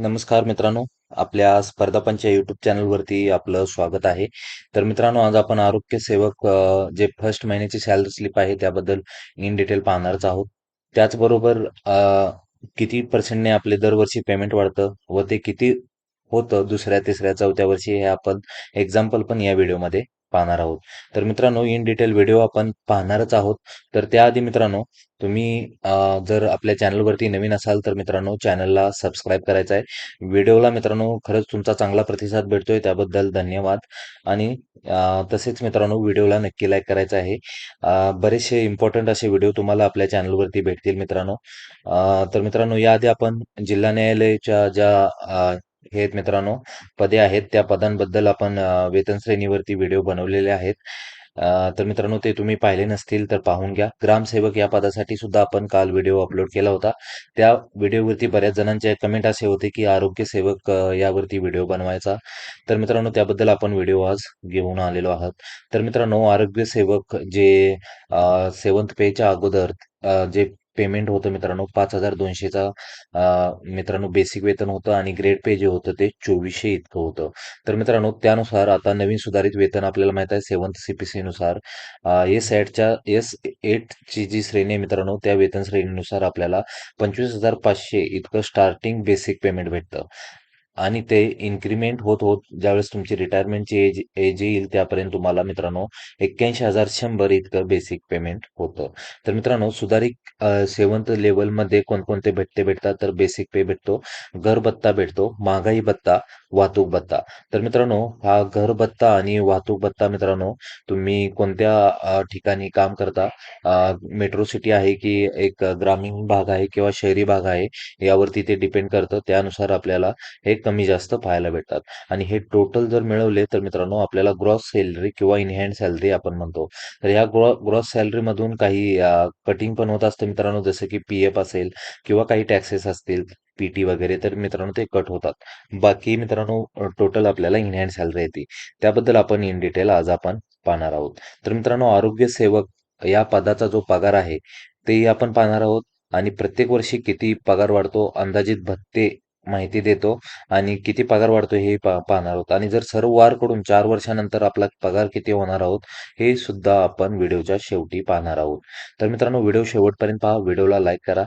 नमस्कार मित्रांनो आपल्या स्पर्धा पंच युट्यूब चॅनलवरती आपलं स्वागत आहे. तर मित्रांनो आज आपण आरोग्य सेवक जे फर्स्ट महिन्याची सॅलरी स्लिप आहे त्याबद्दल इन डिटेल पाहणारच आहोत. त्याचबरोबर किती पर्सेंटने आपले दरवर्षी पेमेंट वाढतं व ते किती होतं दुसऱ्या तिसऱ्या चौथ्या वर्षी हे आपण एक्झाम्पल पण या व्हिडिओमध्ये पाहणार आहोत. तर मित्रांनो इन डिटेल व्हिडिओ आपण पाहणारच आहोत. तर त्याआधी मित्रांनो तुम्ही जर आपल्या चॅनलवरती नवीन असाल तर मित्रांनो चॅनलला सबस्क्राईब करायचं आहे. व्हिडिओला मित्रांनो खरंच तुमचा चांगला प्रतिसाद भेटतोय त्याबद्दल धन्यवाद. आणि तसेच मित्रांनो व्हिडिओला नक्की लाईक करायचं आहे. बरेचसे इम्पॉर्टंट असे व्हिडिओ तुम्हाला आपल्या चॅनलवरती भेटतील मित्रांनो. तर मित्रांनो याआधी आपण जिल्हा न्यायालयाच्या ज्या हे आहेत मित्रांनो पदे आहेत. त्या पदांबद्दल आपण वेतन श्रेणीवरती व्हिडिओ बनवलेले आहेत. तर मित्रांनो ते तुम्ही पाहिले नसतील तर पाहून घ्या. ग्रामसेवक या पदासाठी सुद्धा आपण काल व्हिडिओ अपलोड केला होता. त्या व्हिडिओवरती बऱ्याच जणांचे कमेंट असे होते की आरोग्य सेवक यावरती व्हिडिओ बनवायचा. तर मित्रांनो त्याबद्दल आपण व्हिडिओ आज घेऊन आलेलो आहोत. तर मित्रांनो आरोग्य सेवक जे सेवंत पेच्या अगोदर जे पेमेंट होतं मित्रांनो. पाच हजार दोनशेचा मित्रांनो बेसिक वेतन होतं आणि ग्रेड पे जे होतं ते चोवीसशे इतकं होतं. तर मित्रांनो त्यानुसार आता नवीन सुधारित वेतन आपल्याला माहीत आहे सेवन्थ सीपीसी नुसार. एस एटच्या एस एटची जी श्रेणी आहे मित्रांनो त्या वेतन श्रेणीनुसार आपल्याला पंचवीस हजार पाचशे इतकं स्टार्टिंग बेसिक पेमेंट भेटतं. आणि ते इन्क्रीमेंट होत होत ज्यावेळेस तुमची रिटायरमेंटची एज एज येईल त्यापर्यंत तुम्हाला मित्रांनो एक्क्याऐंशी हजार शंभर इतकं बेसिक पेमेंट होतं. तर मित्रांनो सुधारित सेवंथ लेवलमध्ये कोणकोणते भेटते भेटतात? तर बेसिक पे भेटतो घर भत्ता भेटतो महागाई भत्ता वाहतूक भत्ता. तर मित्रांनो हा घर भत्ता आणि वाहतूक भत्ता मित्रांनो तुम्ही कोणत्या ठिकाणी काम करता? मेट्रो सिटी आहे की एक ग्रामीण भाग आहे किंवा शहरी भाग आहे? यावरती ते डिपेंड करतं. त्यानुसार आपल्याला हे कमी जास्त पाहायला भेटतात. आणि हे टोटल जर मिळवले तर मित्रांनो आपल्याला ग्रॉस सॅलरी किंवा इनहँड सॅलरी आपण म्हणतो. तर ह्या ग्रॉ ग्रॉस सॅलरीमधून काही कटिंग पण होत असतं मित्रांनो जसं की पी एफ असेल किंवा काही टॅक्सेस असतील पीटी वगैरे तर मित्रांनो ते कट होतात. बाकी मित्रांनो टोटल आपल्याला इनहँड सॅलरी येते. त्याबद्दल आपण इन डिटेल आज आपण पाहणार आहोत. तर मित्रांनो आरोग्य सेवक या पदाचा जो पगार आहे तेही आपण पाहणार आहोत. आणि प्रत्येक वर्षी किती पगार वाढतो? अंदाजित भत्ते माहिती देतो आणि किती पगार वाढतो हे पा पाहणार आहोत. आणि जर सर्ववारकडून चार वर्षानंतर आपला पगार किती होणार आहोत हे सुद्धा आपण व्हिडिओच्या शेवटी पाहणार आहोत. तर मित्रांनो व्हिडिओ शेवटपर्यंत पहा व्हिडिओला लाईक करा.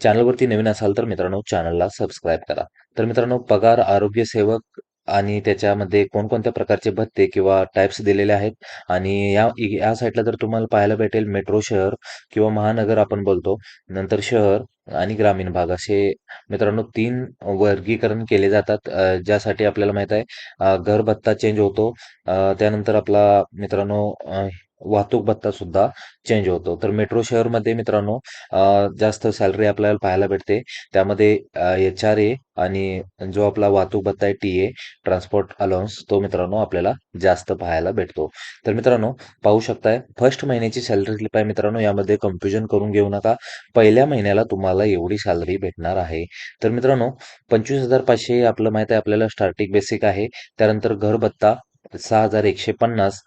चॅनलवरती नवीन असाल तर मित्रांनो चॅनलला सबस्क्राईब करा. तर मित्रांनो पगार आरोग्य सेवक आणि त्याच्यामध्ये कोणकोणत्या प्रकारचे भत्ते किंवा टाईप्स दिलेले आहेत? आणि या या साईटला जर तुम्हाला पाहायला भेटेल मेट्रो शहर किंवा महानगर आपण बोलतो नंतर शहर आणि ग्रामीण भाग असे मित्रांनो तीन वर्गीकरण केले जातात ज्यासाठी आपल्याला माहीत आहे घर भत्ता चेंज होतो त्यानंतर आपला मित्रांनो वाहतूक भत्ता सुद्धा चेंज होतो. तर मेट्रो शहरमध्ये मित्रांनो जास्त सॅलरी आपल्याला पाहायला भेटते. त्यामध्ये एच आर ए आणि जो आपला वाहतूक भत्ता आहे टी ए ट्रान्सपोर्ट अलाउन्स तो मित्रांनो आपल्याला जास्त पाहायला भेटतो. तर मित्रांनो पाहू शकताय फर्स्ट महिन्याची सॅलरी स्लिप आहे मित्रांनो. यामध्ये कन्फ्युजन करून घेऊ नका. पहिल्या महिन्याला तुम्हाला एवढी सॅलरी भेटणार आहे. तर मित्रांनो पंचवीस हजार पाचशे आपलं माहीत आहे आपल्याला स्टार्टिंग बेसिक आहे. त्यानंतर घर भत्ता सहा हजार एकशे पन्नास.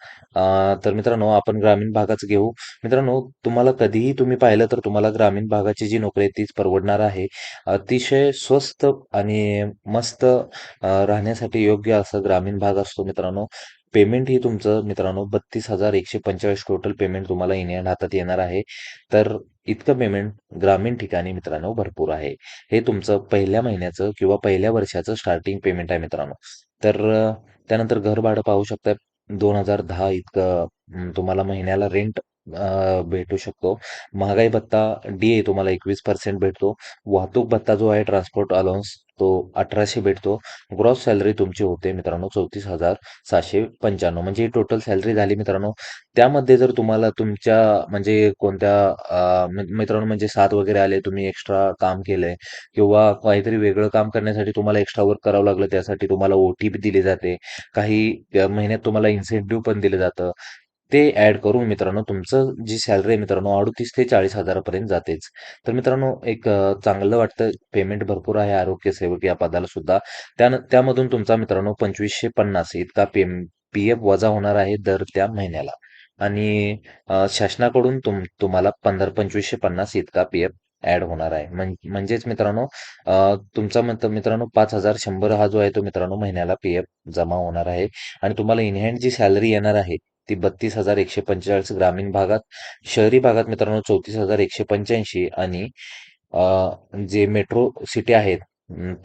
तर मित्रांनो आपण ग्रामीण भागाचं घेऊ. मित्रांनो तुम्हाला कधीही तुम्ही पाहिलं तर तुम्हाला ग्रामीण भागाची जी नोकरी आहे तीच परवडणार आहे. अतिशय स्वस्त आणि मस्त राहण्यासाठी योग्य असं ग्रामीण भाग असतो मित्रांनो. पेमेंट ही तुमचं मित्रांनो बत्तीस हजार एकशे पंचेचाळीस टोटल पेमेंट तुम्हाला इंडियन हातात येणार आहे. तर इतकं पेमेंट ग्रामीण ठिकाणी मित्रांनो भरपूर आहे. हे तुमचं पहिल्या महिन्याचं किंवा पहिल्या वर्षाचं स्टार्टिंग पेमेंट आहे मित्रांनो. तर त्यानंतर घर भाडं पाहू शकताय. दोन हजार दहा इतकं तुम्हाला महिन्याला रेंट भेटू शकतो. महागाई भत्ता डी ए तुम्हाला एकवीस पर्सेंट भेटतो. वाहतूक भत्ता जो आहे ट्रान्सपोर्ट अलाउन्स तो अठराशे भेटतो. ग्रॉस सॅलरी तुमची होते मित्रांनो चौतीस हजार सहाशे पंच्याण्णव. म्हणजे ही टोटल सॅलरी झाली मित्रांनो. त्यामध्ये जर तुम्हाला तुमच्या म्हणजे कोणत्या मित्रांनो म्हणजे सात वगैरे आले तुम्ही एक्स्ट्रा काम केलंय किंवा काहीतरी वेगळं काम करण्यासाठी तुम्हाला एक्स्ट्रा वर्क करावं लागलं त्यासाठी तुम्हाला ओ टी पी दिली जाते. काही महिन्यात तुम्हाला इन्सेंटिव्ह पण दिलं जातं. ते ऍड करून मित्रांनो तुमचं जी सॅलरी आहे मित्रांनो अडतीस ते चाळीस हजारापर्यंत जातेच. तर मित्रांनो एक चांगलं वाटतं पेमेंट भरपूर आहे आरोग्य सेवक या पदाला सुद्धा. त्या त्यामधून तुमचा मित्रांनो पंचवीसशे पन्नास इतका पे पी एफ वजा होणार आहे दर त्या महिन्याला. आणि शासनाकडून तुम तुम्हाला पंधरा पंचवीसशे पन्नास इतका पी एफ ऍड होणार आहे. म्हणजेच मित्रांनो तुमचा मित्रांनो पाच हजार शंभर हा जो आहे तो मित्रांनो महिन्याला पी एफ जमा होणार आहे. आणि तुम्हाला इनहँड जी सॅलरी येणार आहे ती बत्तीस हजार एकशे पंचेचाळीस ग्रामीण भागात शहरी भागात मित्रांनो चौतीस हजार एकशे पंच्याऐंशी आणि जे मेट्रो सिटी आहेत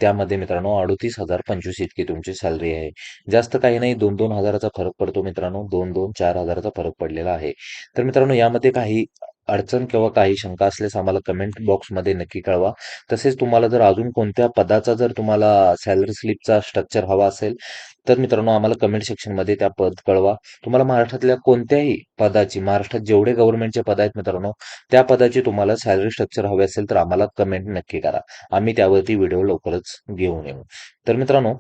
त्यामध्ये मित्रांनो अडतीस हजार पंचवीस इतकी तुमची सॅलरी आहे. जास्त काही नाही दोन दोन हजाराचा फरक पडतो मित्रांनो दोन दोन चार हजाराचा फरक पडलेला आहे. तर मित्रांनो यामध्ये काही अडचण किंवा काही शंका असल्यास आम्हाला कमेंट बॉक्समध्ये नक्की कळवा. तसेच तुम्हाला जर अजून कोणत्या पदाचा जर तुम्हाला सॅलरी स्लिपचा स्ट्रक्चर हवा असेल तर मित्रांनो आम्हाला कमेंट सेक्शनमध्ये त्या पद कळवा. तुम्हाला महाराष्ट्रातल्या कोणत्याही पदाची महाराष्ट्रात जेवढे गव्हर्नमेंटचे पद आहेत मित्रांनो त्या पदाची तुम्हाला सॅलरी स्ट्रक्चर हवे असेल तर आम्हाला कमेंट नक्की करा. आम्ही त्यावरती व्हिडिओ लवकरच घेऊन येऊ. तर मित्रांनो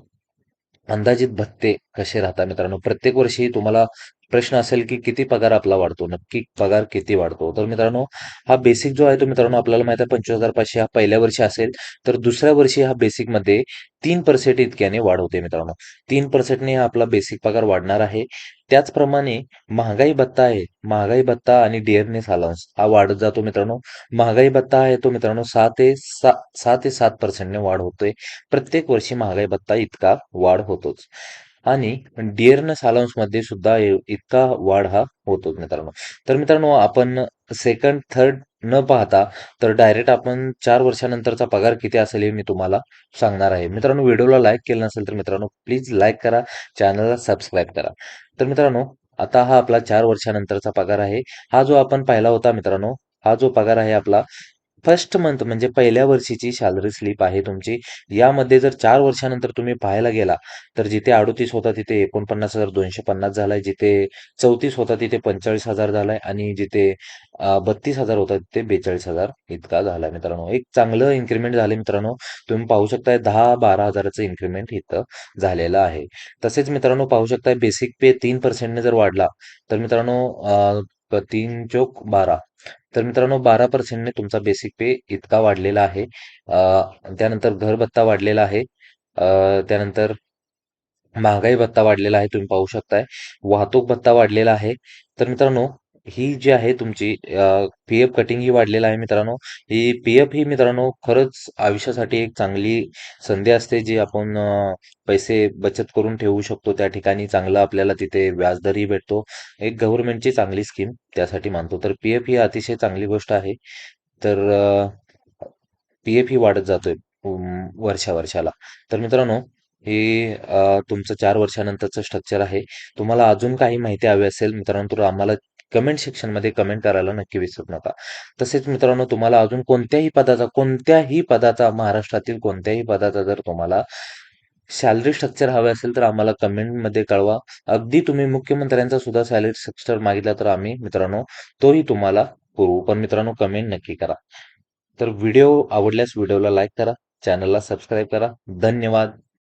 अंदाजित भत्ते कसे राहतात मित्रांनो? प्रत्येक वर्षी तुम्हाला प्रश्न असेल की किती पगार आपला वाढतो? नक्की पगार किती वाढतो? तर मित्रांनो हा बेसिक जो आहे तो मित्रांनो आपल्याला माहिती आहे पंचवीस हजार पाचशे हा पहिल्या वर्षी असेल तर दुसऱ्या वर्षी हा बेसिकमध्ये तीन पर्सेंट इतक्याने वाढ होते मित्रांनो. तीन पर्सेंटने हा आपला बेसिक पगार वाढणार आहे. त्याचप्रमाणे महागाई भत्ता आहे. महागाई भत्ता आणि डिअरनेस अलाउन्स हा वाढत जातो मित्रांनो. महागाई भत्ता आहे तो मित्रांनो सहा ते सहा सहा ते सात पर्सेंटने वाढ होतोय. प्रत्येक वर्षी महागाई भत्ता इतका वाढ होतोच. आणि डिअरनेस अलाउन्समध्ये सुद्धा इतका वाढ हा होतो मित्रांनो. तर मित्रांनो आपण सेकंड थर्ड न पाहता तर डायरेक्ट आपण चार वर्षानंतरचा पगार किती असेल हे मी तुम्हाला सांगणार आहे. मित्रांनो व्हिडिओला लाईक केलं नसेल तर मित्रांनो प्लीज लाईक करा चॅनलला सबस्क्राईब करा. तर मित्रांनो आता हा आपला चार वर्षानंतरचा पगार आहे. हा जो आपण पाहिला होता मित्रांनो हा जो पगार आहे आपला फर्स्ट मंथ म्हणजे पहिल्या वर्षीची सॅलरी स्लिप आहे तुमची. यामध्ये जर चार वर्षानंतर तुम्ही पाहायला गेला तर जिथे अडोतीस होता तिथे एकोणपन्नास हजार दोनशे पन्नास झालाय जिथे चौतीस होता तिथे पंचेचाळीस हजार झालाय आणि जिथे बत्तीस हजार होता तिथे बेचाळीस हजार इतका झालाय मित्रांनो. एक चांगलं इन्क्रीमेंट झालं मित्रांनो. तुम्ही पाहू शकताय दहा बारा हजाराचं इन्क्रीमेंट इथं झालेलं आहे. तसेच मित्रांनो पाहू शकताय बेसिक पे तीन पर्सेंटने जर वाढला तर मित्रांनो तीन चोक बारा? तर मित्रांनो बारा पर्सेंटने तुमचा बेसिक पे इतका वाढलेला आहे. त्यानंतर घर भत्ता वाढलेला आहे. अ, त्यानंतर महागाई भत्ता वाढलेला आहे तुम्ही पाहू शकताय. वाहतूक भत्ता वाढलेला आहे. तर मित्रांनो ही जी आहे तुमची पी एफ कटिंग ही वाढलेलं आहे मित्रांनो. ही पी एफ ही मित्रांनो खरंच आयुष्यासाठी एक चांगली संधी असते जी आपण पैसे बचत करून ठेवू शकतो. त्या ठिकाणी चांगलं आपल्याला तिथे व्याजदरही भेटतो. एक गव्हर्नमेंटची चांगली स्कीम त्यासाठी मानतो. तर पी एफ ही अतिशय चांगली गोष्ट आहे. तर पी एफ ही वाढत जातोय वर्षा वर्षाला. तर मित्रांनो हे तुमचं चार वर्षानंतरचं स्ट्रक्चर आहे. तुम्हाला अजून काही माहिती हवी असेल मित्रांनो तर आम्हाला कमेंट सेक्शनमध्ये कमेंट करायला नक्की विसरू नका. तसेच मित्रांनो तुम्हाला अजून कोणत्याही पदाचा कोणत्याही पदाचा महाराष्ट्रातील कोणत्याही पदाचा जर तुम्हाला सॅलरी स्ट्रक्चर हवे असेल तर आम्हाला कमेंटमध्ये कळवा. अगदी तुम्ही मुख्यमंत्र्यांचा सुद्धा सॅलरी स्ट्रक्चर मागितला तर आम्ही मित्रांनो तोही तुम्हाला पुरवू. पण मित्रांनो कमेंट नक्की करा. तर व्हिडिओ आवडल्यास व्हिडिओला लाईक करा चॅनलला सबस्क्राईब करा. धन्यवाद.